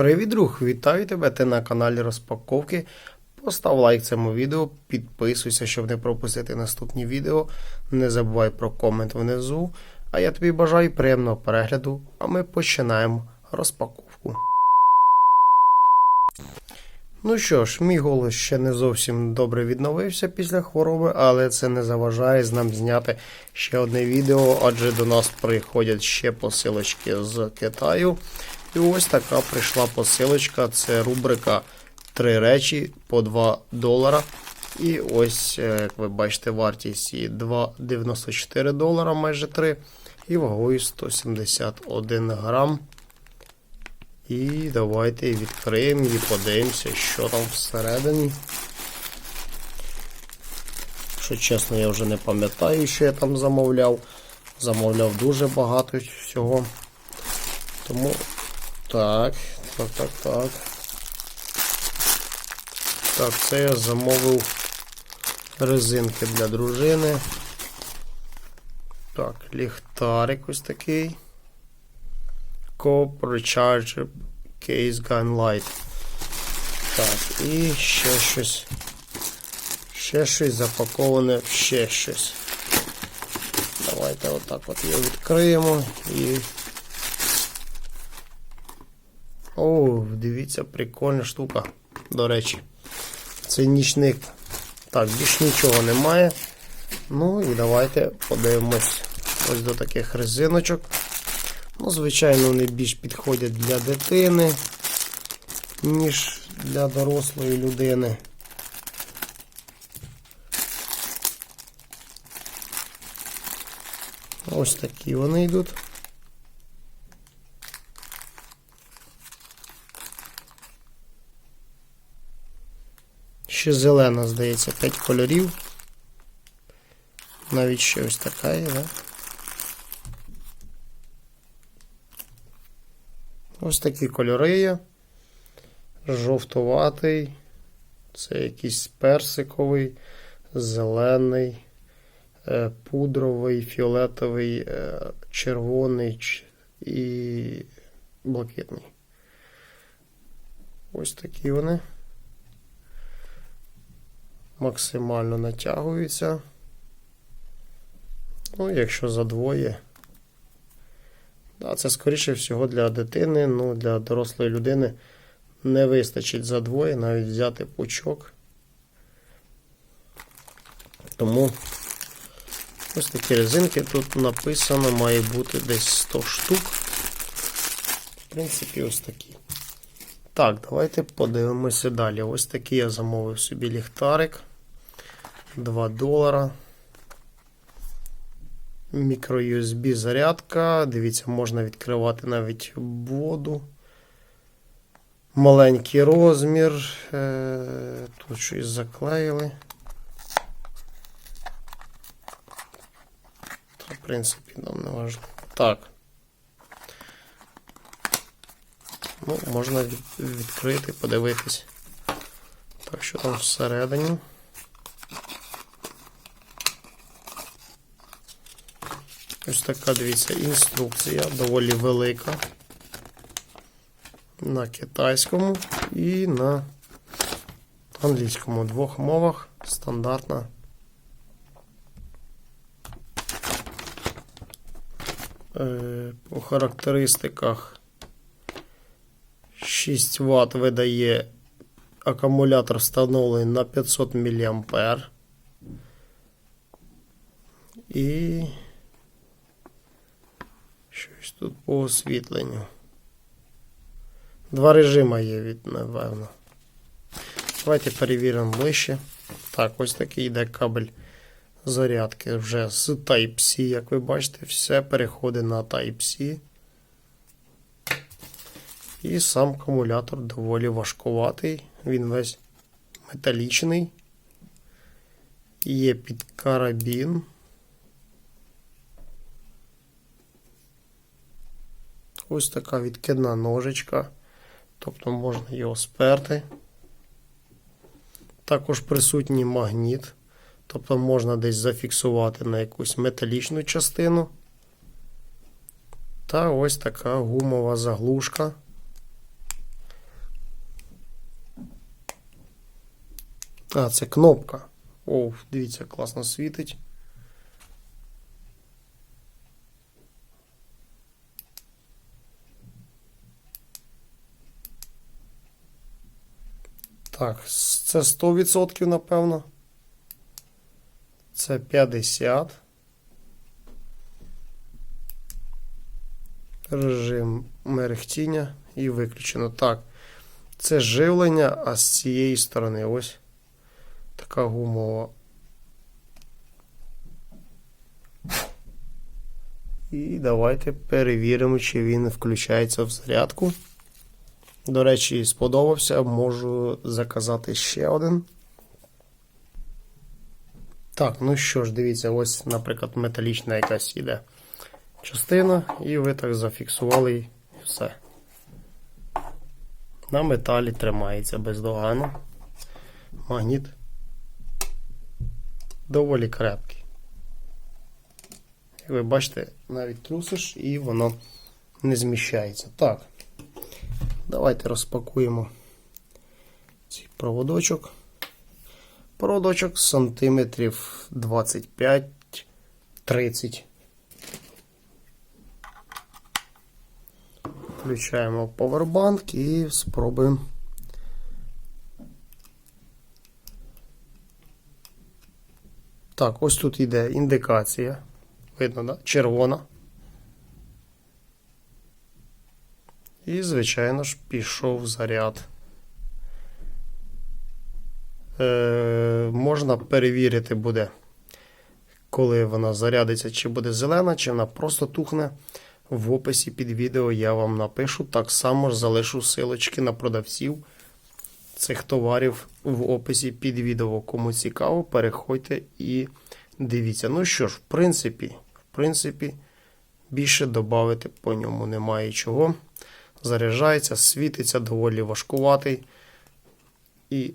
Привіт, друг! Вітаю тебе! Ти на каналі розпаковки. Постав лайк цьому відео, підписуйся, щоб не пропустити наступні відео. Не забувай про комент внизу. А я тобі бажаю приємного перегляду, а ми починаємо розпаковку. Ну що ж, мій голос ще не зовсім добре відновився після хвороби, але це не заважає з нам зняти ще одне відео, адже до нас приходять ще посилочки з Китаю. І ось така прийшла посилочка. Це рубрика Три речі по 2 долара. І ось, е, як ви бачите, вартість її 2,94 долара, майже 3. І вагою 171 грам. І давайте відкриємо і подивимося, що там всередині. Що чесно, я вже не пам'ятаю, що я там замовляв. Замовляв дуже багато всього. Тому так, так, так, так. Так, це я замовив резинки для дружини. Так, ліхтарик ось такий. Coop Recharge Case Gun Light. Так, і ще щось. Ще щось запаковане ще щось. Давайте отак от його відкриємо і. О, дивіться, прикольна штука. До речі. Це нічник. Так, більш нічого немає. Ну і давайте подивимось ось до таких резиночок. Ну, звичайно, вони більш підходять для дитини, ніж для дорослої людини. Ось такі вони йдуть. Ще зелена, здається, 5 кольорів. Навіть ще ось така є, да? Ось такі кольори є. Жовтуватий, це якийсь персиковий, зелений, е, пудровий, фіолетовий, е, червоний і блакитний. Ось такі вони. Максимально натягуються. Ну, якщо за двоє. Да, це скоріше всього для дитини, ну для дорослої людини не вистачить за двоє, навіть взяти пучок. Тому ось такі резинки тут написано, має бути десь 100 штук. В принципі, ось такі. Так, давайте подивимося далі. Ось такий я замовив собі ліхтарик. 2 долара. Мікро-USB зарядка. Дивіться, можна відкривати навіть воду. Маленький розмір. Е, Тут щось заклеїли. Та, в принципі, нам не важливо. Так. Ну, можна відкрити, подивитись. Так, що там всередині. Ось така, дивіться, інструкція доволі велика. На китайському і на англійському У двох мовах стандартна. Е, По характеристиках 6 Вт видає акумулятор встановлений на 500 мА. І щось тут по освітленню. Два режима є від, напевно. Давайте перевіримо ближче. Так, ось такий йде кабель зарядки вже з Type-C, як ви бачите, все переходить на Type-C. І сам акумулятор доволі важкуватий. Він весь металічний. Є під карабін. Ось така відкидна ножичка. Тобто можна його сперти. Також присутній магніт. Тобто можна десь зафіксувати на якусь металічну частину. Та ось така гумова заглушка. А, це кнопка. О, дивіться, класно світить. Так, це 100%, напевно. Це 50. Режим мерехтіння і виключено. Так. Це живлення, а з цієї сторони ось така гумова. І давайте перевіримо, чи він включається в зарядку. До речі, сподобався, можу заказати ще один. Так, ну що ж, дивіться, ось, наприклад, металічна якась іде частина, і ви так зафіксували і все. На металі тримається бездоганно. Магніт доволі крепкий. Як ви бачите, навіть трусиш і воно не зміщається. Так, давайте розпакуємо цей проводочок. Проводочок сантиметрів 25-30. Включаємо повербанк і спробуємо. Так, ось тут йде індикація. Видно, да? червона. І, звичайно ж, пішов заряд. Е, можна перевірити буде, коли вона зарядиться, чи буде зелена, чи вона просто тухне. В описі під відео я вам напишу. Так само ж залишу силочки на продавців цих товарів в описі під відео. Кому цікаво, переходьте і дивіться. Ну що ж, в принципі, в принципі, більше додати по ньому немає чого. Заряджається, світиться, доволі важкуватий. І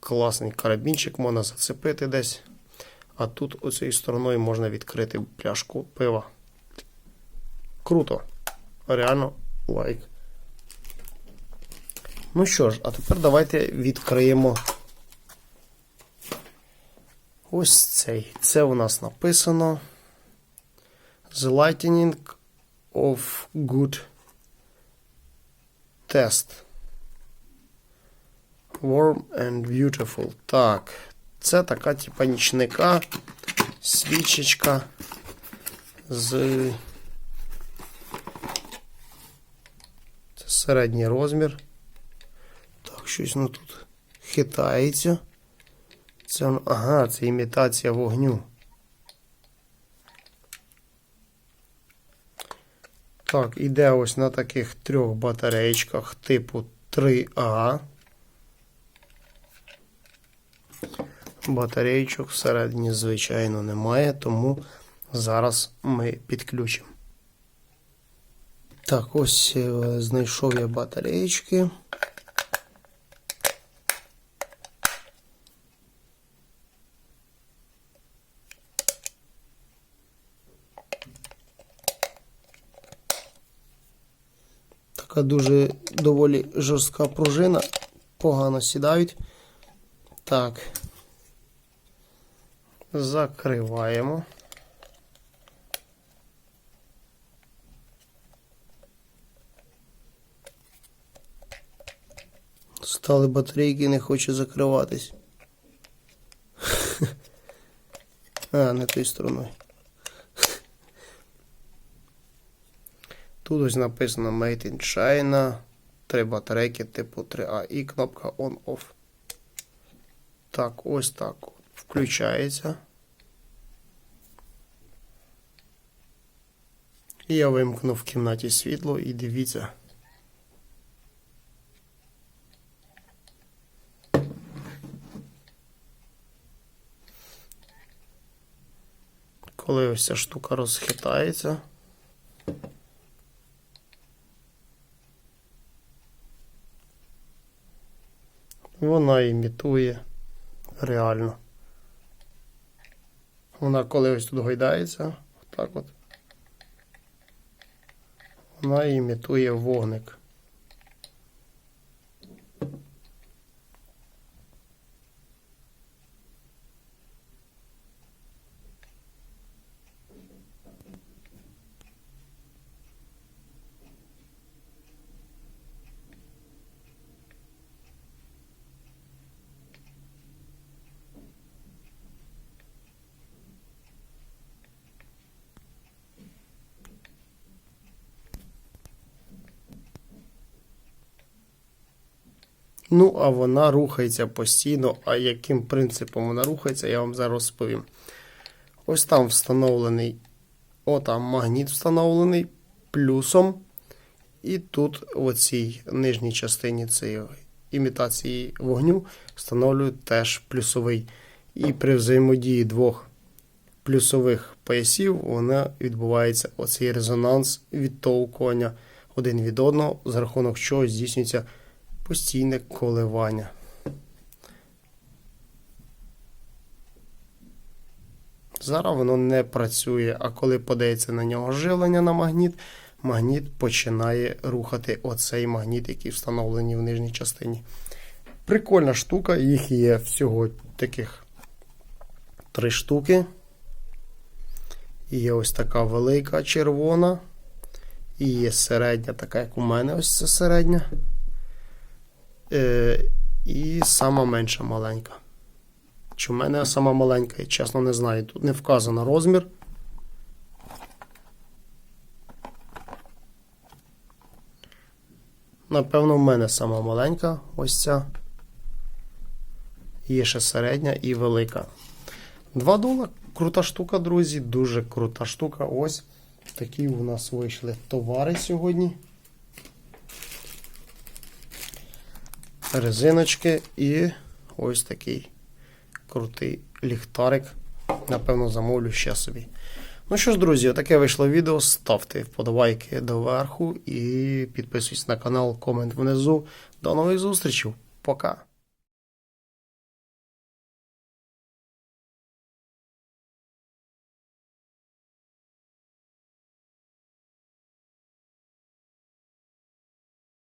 класний карабінчик можна зацепити десь. А тут оцією стороною можна відкрити пляшку пива. Круто. Реально лайк. Ну що ж, а тепер давайте відкриємо ось цей. Це у нас написано The Lightning of Good Test. Warm and Beautiful. Так, це така типа нічника, свічечка з. Це середній розмір. Так, щось ну тут хитається. Це, ага, це імітація вогню. Так, іде ось на таких трьох батареєчках типу 3А. Батареєчок всередині, звичайно, немає, тому зараз ми підключимо. Так, ось е, знайшов я батареєчки. Така дуже доволі жорстка пружина. Погано сідають. Так. Закриваємо. Стали батарейки, не хоче закриватись. А, не тою стороною. Тут ось написано Made in China. Три батарейки типу 3А і кнопка On-Off. Так, ось так. Включається. І я вимкнув в кімнаті світло і дивіться. Коли ось ця штука розхитається. Вона імітує реально. Вона коли ось тут гойдається, отак от. Вона імітує вогник. Ну, а вона рухається постійно. А яким принципом вона рухається, я вам зараз розповім. Ось там встановлений, о, там магніт встановлений плюсом. І тут, в цій нижній частині цієї імітації вогню, встановлюють теж плюсовий. І при взаємодії двох плюсових поясів вона відбувається оцей резонанс відтовкування один від одного, за рахунок чого здійснюється постійне коливання. Зараз воно не працює, а коли подається на нього живлення на магніт, магніт починає рухати оцей магніт, який встановлений в нижній частині. Прикольна штука, їх є всього таких три штуки. І Є ось така велика червона. І є середня, така, як у мене, ось це середня. Е, і сама менша маленька. Чи в мене сама маленька, я чесно не знаю. Тут не вказано розмір. Напевно, в мене сама маленька, ось ця. Є ще середня і велика. 2 дола. Крута штука, друзі. Дуже крута штука. Ось такі у нас вийшли товари сьогодні. Резиночки і ось такий крутий ліхтарик. Напевно, замовлю ще собі. Ну що ж, друзі, таке вийшло відео. Ставте вподобайки доверху і підписуйтесь на канал, комент внизу. До нових зустрічей. Пока.